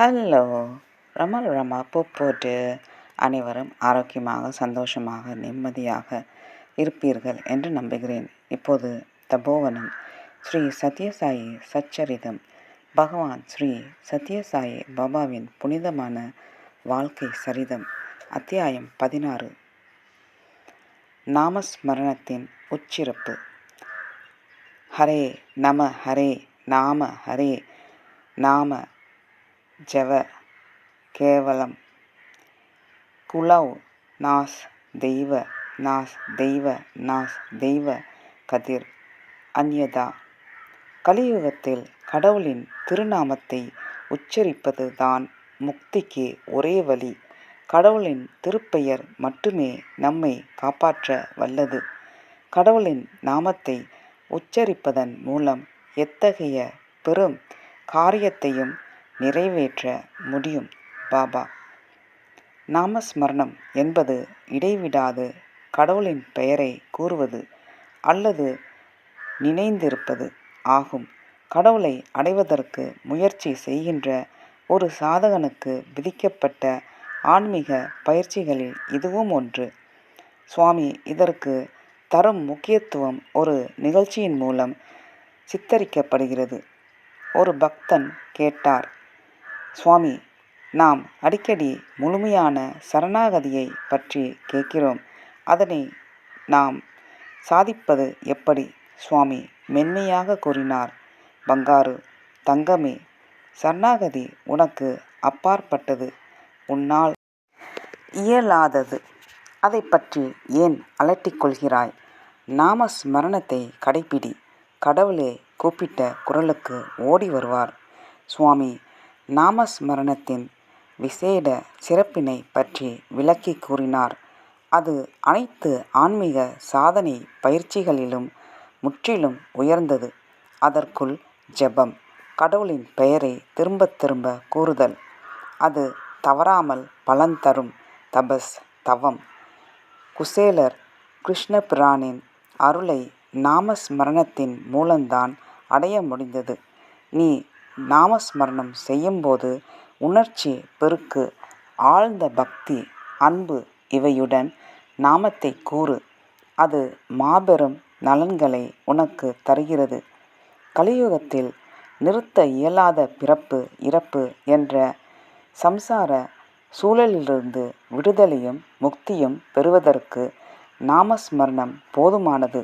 Hello ரமல் Rama பூ போட்டு அனைவரும் ஆரோக்கியமாக சந்தோஷமாக நிம்மதியாக இருப்பீர்கள் என்று நம்புகிறேன். இப்போது தபோவனம் ஸ்ரீ சத்யசாயி சச்சரிதம். பகவான் ஸ்ரீ சத்யசாயி பாபாவின் புனிதமான வாழ்க்கை சரிதம். அத்தியாயம் பதினாறு. நாமஸ்மரணத்தின் உச்சிறப்பு. ஹரே நம ஹரே நாம ஹரே நாம ஜவ கேவலம். புலவ் நாஸ் தெய்வ நாஸ் தெய்வ நாஸ் தெய்வ கதிர். அந்யதா கலியுகத்தில் கடவுளின் திருநாமத்தை உச்சரிப்பது தான் முக்திக்கு ஒரே வழி. கடவுளின் திருப்பெயர் மட்டுமே நம்மை காப்பாற்ற வல்லது. கடவுளின் நாமத்தை உச்சரிப்பதன் மூலம் எத்தகைய பெரும் காரியத்தையும் நிறைவேற்ற முடியும் பாபா. நாமஸ்மரணம் என்பது இடைவிடாது கடவுளின் பெயரை கூறுவது அல்லது நினைந்திருப்பது ஆகும். கடவுளை அடைவதற்கு முயற்சி செய்கின்ற ஒரு சாதகனுக்கு விதிக்கப்பட்ட ஆன்மீக பயிற்சிகளில் இதுவும் ஒன்று. சுவாமி இதற்கு தரும் முக்கியத்துவம் ஒரு நிகழ்ச்சியின் மூலம் சித்தரிக்கப்படுகிறது. ஒரு பக்தன் கேட்டார் சுவாமி நாம் அடிக்கடி முழுமையான சரணாகதியை பற்றி கேட்கிறோம். அதனை நாம் சாதிப்பது எப்படி? சுவாமி மென்மையாக கூறினார். பங்காரு தங்கமே சரணாகதி உனக்கு அப்பாற்பட்டது. உன்னால் இயலாதது. அதை பற்றி ஏன் அலட்டிக்கொள்கிறாய் நாம ஸ்மரணத்தை கடைப்பிடி. கடவுளே கூப்பிட்ட குரலுக்கு ஓடி வருவார். சுவாமி நாமஸ்மரணத்தின் விசேட சிறப்பினை பற்றி விளக்கி கூறினார். அது அனைத்து ஆன்மீக சாதனை பயிற்சிகளிலும் முற்றிலும் உயர்ந்தது. அதற்குள் ஜெபம் கடவுளின் பெயரை திரும்ப திரும்ப கூறுதல். அது தவறாமல் பலன் தரும் தபஸ் தவம். குசேலர் கிருஷ்ணபிரானின் அருளை நாமஸ்மரணத்தின் மூலம்தான் அடைய முடிந்தது. நீ நாமஸ்மரணம் செய்யும்போது உணர்ச்சி பெருக்கு ஆழ்ந்த பக்தி அன்பு இவையுடன் நாமத்தை கூறு. அது மாபெரும் நலன்களை உனக்கு தருகிறது. கலியுகத்தில் நிறுத்த இயலாத பிறப்பு இறப்பு என்ற சம்சார சூழலிலிருந்து விடுதலையும் முக்தியும் பெறுவதற்கு நாமஸ்மரணம் போதுமானது.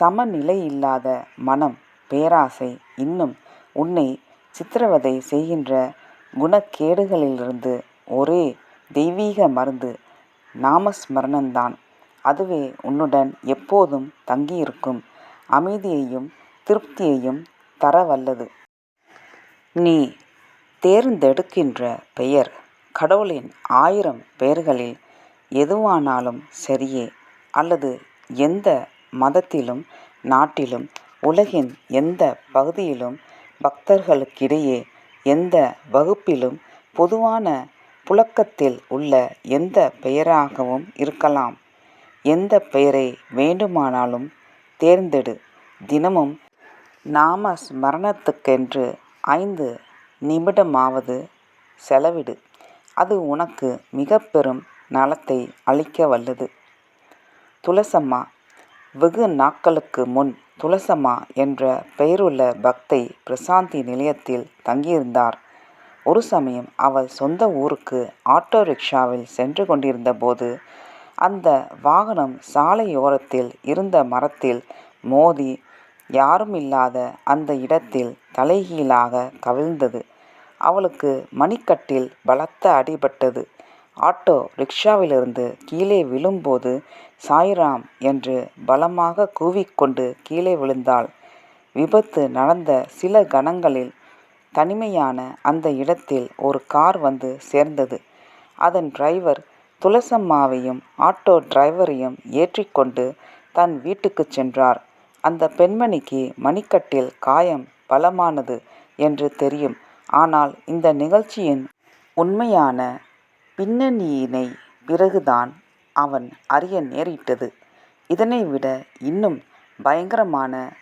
சமநிலையில்லாத மனம் பேராசை இன்னும் உன்னை சித்திரவதை செய்கின்ற குணக்கேடுகளிலிருந்து ஒரே தெய்வீக மருந்து நாமஸ்மரணந்தான் அதுவே உன்னுடன் எப்போதும் தங்கியிருக்கும். அமைதியையும் திருப்தியையும் தர வல்லது நீ தேர்ந்தெடுக்கின்ற பெயர் கடவுளின் ஆயிரம் பெயர்களில் எதுவானாலும் சரியே. அல்லது எந்த மதத்திலும் நாட்டிலும் உலகின் எந்த பகுதியிலும் பக்தர்களுக்கிடையே எந்த வகுப்பிலும் பொதுவான புழக்கத்தில் உள்ள எந்த பெயராகவும் இருக்கலாம். எந்த பெயரை வேண்டுமானாலும் தேர்ந்தெடு. தினமும் நாம ஸ்மரணத்துக்கென்று ஐந்து நிமிடமாவது செலவிடு. அது உனக்கு மிக பெரும் நலத்தை அளிக்க வல்லது. துளசம்மா வெகு நாட்களுக்கு முன் துளசம்மா என்ற பெயருள்ள பக்தை பிரசாந்தி நிலையத்தில் தங்கியிருந்தார். ஒரு சமயம் அவள் சொந்த ஊருக்கு ஆட்டோ ரிக்ஷாவில் சென்று கொண்டிருந்தபோது அந்த வாகனம் சாலையோரத்தில் இருந்த மரத்தில் மோதி யாருமில்லாத அந்த இடத்தில் தலைகீழாக கவிழ்ந்தது. அவளுக்கு மணிக்கட்டில் பலத்த அடிபட்டது. ஆட்டோ ரிக்ஷாவிலிருந்து கீழே விழும்போது சாய்ராம் என்று பலமாக கூவிக்கொண்டு கீழே விழுந்தாள். விபத்து நடந்த சில கணங்களில் தனிமையான அந்த இடத்தில் ஒரு கார் வந்து சேர்ந்தது. அதன் டிரைவர் துளசம்மாவையும் ஆட்டோ டிரைவரையும் ஏற்றிக்கொண்டு தன் வீட்டுக்கு சென்றார். அந்த பெண்மணிக்கு மணிக்கட்டில் காயம் பலமானது என்று தெரியும். ஆனால் இந்த நிகழ்ச்சியின் உண்மையான பின்னணியினை பிறகுதான் அவன் அறிய நேரிட்டது. இதனை விட இன்னும் பயங்கரமான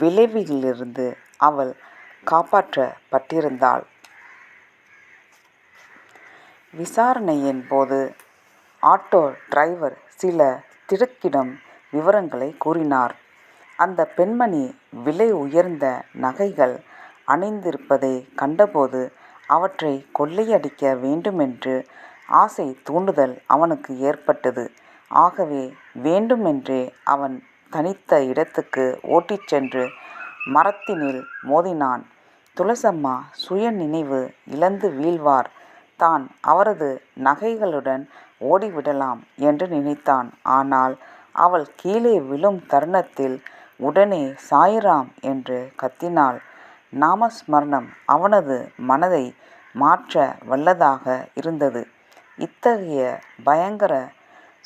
விளைவிலிருந்து அவள் காப்பாற்றப்பட்டிருந்தாள். விசாரணையின் போது ஆட்டோ டிரைவர் சில திடுக்கிடம் விவரங்களை கூறினார். அந்த பெண்மணி விலை உயர்ந்த நகைகள் அணிந்திருப்பதை கண்டபோது அவற்றை கொள்ளையடிக்க வேண்டுமென்று ஆசை தூண்டுதல் அவனுக்கு ஏற்பட்டது. ஆகவே வேண்டுமென்றே அவன் தனித்த இடத்துக்கு ஓட்டிச் சென்று மரத்தினில் மோதினான். துளசம்மா சுய நினைவு இழந்து வீழ்வார். தான் அவரது நகைகளுடன் ஓடிவிடலாம் என்று நினைத்தான். ஆனால் அவள் கீழே விழும் தருணத்தில் உடனே சாயிராம் என்று கத்தினாள். நாமஸ்மரணம் அவனது மனதை மாற்ற வல்லதாக இருந்தது. இத்தகைய பயங்கர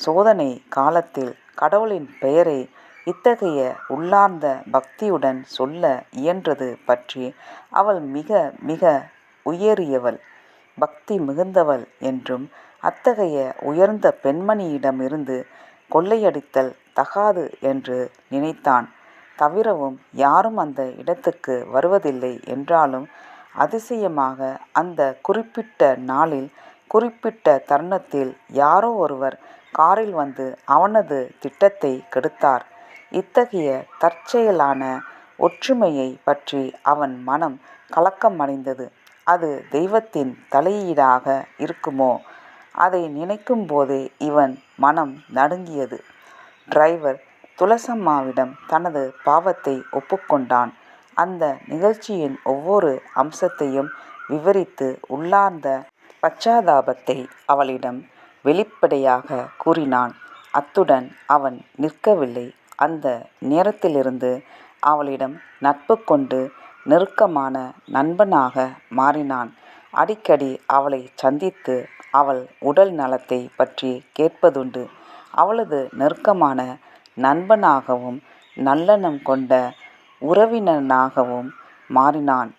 சோதனை காலத்தில் கடவுளின் பெயரை இத்தகைய உள்ளார்ந்த பக்தியுடன் சொல்ல இயன்றது பற்றி அவள் மிக மிக உயரியவள், பக்தி மிகுந்தவள் என்றும் அத்தகைய உயர்ந்த பெண்மணியிடமிருந்து கொள்ளையடித்தல் தகாது என்று நினைத்தான். தவிரவும் யாரும் அந்த இடத்துக்கு வருவதில்லை என்றாலும் அதிசயமாக அந்த குறிப்பிட்ட நாளில் குறிப்பிட்ட தருணத்தில் யாரோ ஒருவர் காரில் வந்து அவனது திட்டத்தை கெடுத்தார். இத்தகைய தற்செயலான ஒற்றுமையை பற்றி அவன் மனம் கலக்கமடைந்தது. அது தெய்வத்தின் தலையீடாக இருக்குமோ? அதை நினைக்கும்போதே இவன் மனம் நடுங்கியது. டிரைவர் துளசம்மாவிடம் தனது பாவத்தை ஒப்புக்கொண்டான். அந்த நிகழ்ச்சியின் ஒவ்வொரு அம்சத்தையும் விவரித்து உள்ளார்ந்த பச்சாதாபத்தை அவளிடம் வெளிப்படையாக கூறினான். அத்துடன் அவன் நிற்கவில்லை. அந்த நேரத்திலிருந்து அவளிடம் நட்பு கொண்டு நெருக்கமான நண்பனாக மாறினான். அடிக்கடி அவளைச் சந்தித்து அவள் உடல் நலத்தைப் பற்றி கேட்பதுண்டு. அவளது நெருக்கமான நண்பனாகவும் நல்லெண்ணம் கொண்ட உறவினனாகவும் மாறினான்.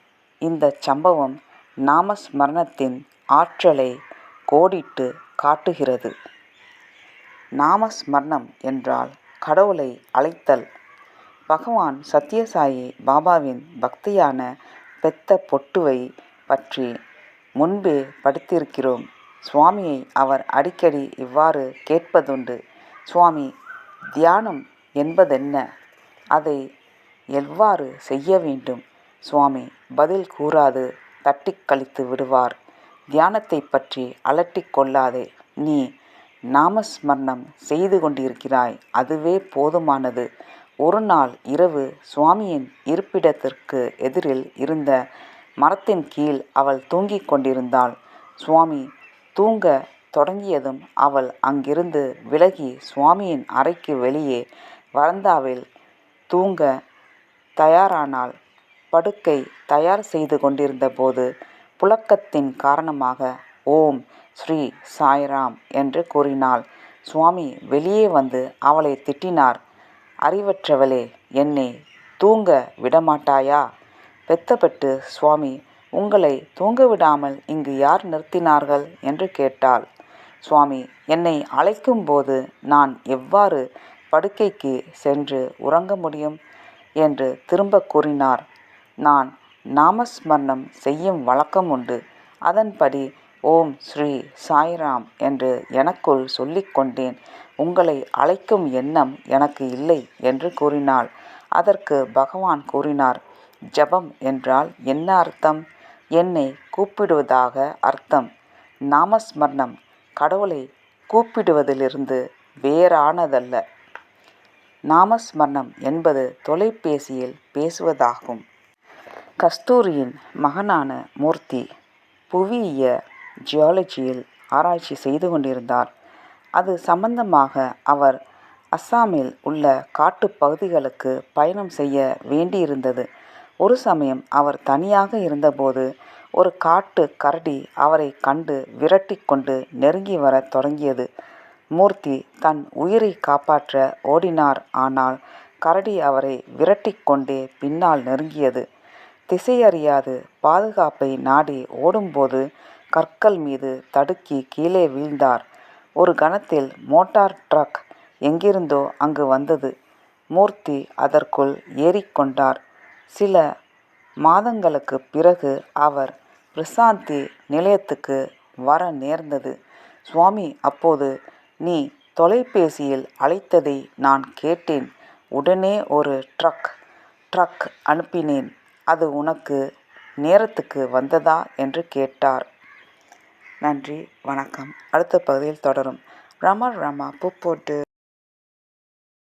இந்தச் சம்பவம் நாமஸ்மரணத்தின் ஆற்றலை கோடிட்டு காட்டுகிறது. நாமஸ்மரணம் என்றால் கடவுளை அழைத்தல். பகவான் சத்யசாயி பாபாவின் பக்தியான பெத்த பொட்டுவை பற்றி முன்பே படித்திருக்கிறோம். சுவாமியை அவர் அடிக்கடி இவ்வாறு கேட்பதுண்டு சுவாமி தியானம் என்பதென்ன? அதை எவ்வாறு செய்ய வேண்டும்? சுவாமி பதில் கூறாது தட்டிக் கழித்து விடுவார். தியானத்தைப் பற்றி அலட்டிக் கொள்ளாதே. நீ நாமஸ்மரணம் செய்து கொண்டிருக்கிறாய். அதுவே போதுமானது. ஒரு நாள் இரவு சுவாமியின் இருப்பிடத்திற்கு எதிரில் இருந்த மரத்தின் கீழ் அவள் தூங்கிக் கொண்டிருந்தாள். சுவாமி தூங்க தொடங்கியதும் அவள் அங்கிருந்து விலகி சுவாமியின் அறைக்கு வெளியே வரந்தாவில் தூங்க தயாரானாள். படுக்கை தயார் செய்து கொண்டிருந்தபோது புழக்கத்தின் காரணமாக ஓம் ஸ்ரீ சாய்ராம் என்று கூறினாள். சுவாமி வெளியே வந்து அவளை திட்டினார். அறிவற்றவளே என்னை தூங்க விடமாட்டாயா? பெத்தப்பட்டு சுவாமி உங்களை தூங்க விடாமல் இங்கு யார் நிறுத்தினார்கள்? என்று கேட்டாள். சுவாமி என்னை அழைக்கும்போது நான் எவ்வாறு படுக்கைக்கு சென்று உறங்க முடியும்? என்று திரும்பக் கூறினார். நான் நாமஸ்மரணம் செய்யும் வழக்கம் உண்டு. அதன்படி ஓம் ஸ்ரீ சாய்ராம் என்று எனக்குள் சொல்லிக் கொண்டேன். உங்களை அழைக்கும் எண்ணம் எனக்கு இல்லை என்று கூறினாள். அதற்கு பகவான் கூறினார் ஜபம் என்றால் என்ன அர்த்தம்? என்னை கூப்பிடுவதாக அர்த்தம். நாமஸ்மரணம் கடவுளை கூப்பிடுவதிலிருந்து வேறானதல்ல. நாமஸ்மரணம் என்பது தொலைபேசியில் பேசுவதாகும். கஸ்தூரியின் மகனான மூர்த்தி புவியிய ஜியாலஜியில் ஆராய்ச்சி செய்து கொண்டிருந்தார். அது சம்பந்தமாக அவர் அஸ்ஸாமில் உள்ள காட்டுப் பகுதிகளுக்கு பயணம் செய்ய வேண்டியிருந்தது. ஒரு சமயம் அவர் தனியாக இருந்தபோது ஒரு காட்டு கரடி அவரை கண்டு விரட்டி கொண்டு நெருங்கி வரத் தொடங்கியது. மூர்த்தி தன் உயிரை காப்பாற்ற ஓடினார். ஆனால் கரடி அவரை விரட்டி கொண்டே பின்னால் நெருங்கியது. திசையறியாது பாதுகாப்பை நாடி ஓடும்போது கற்கள் மீது தடுக்கி கீழே வீழ்ந்தார். ஒரு கணத்தில் மோட்டார் டிரக் எங்கிருந்தோ அங்கு வந்தது. மூர்த்தி அதற்குள் ஏறிக்கொண்டார். சில மாதங்களுக்குப் பிறகு அவர் பிரசாந்தி நிலையத்துக்கு வர நேர்ந்தது சுவாமி அப்போது நீ தொலைபேசியில் அழைத்ததை நான் கேட்டேன் உடனே ஒரு ட்ரக் ட்ரக் அனுப்பினேன் அது உனக்கு நேரத்துக்கு வந்ததா என்று கேட்டார். நன்றி வணக்கம். அடுத்த பகுதியில் தொடரும். ரமா ரமா பூ போட்டு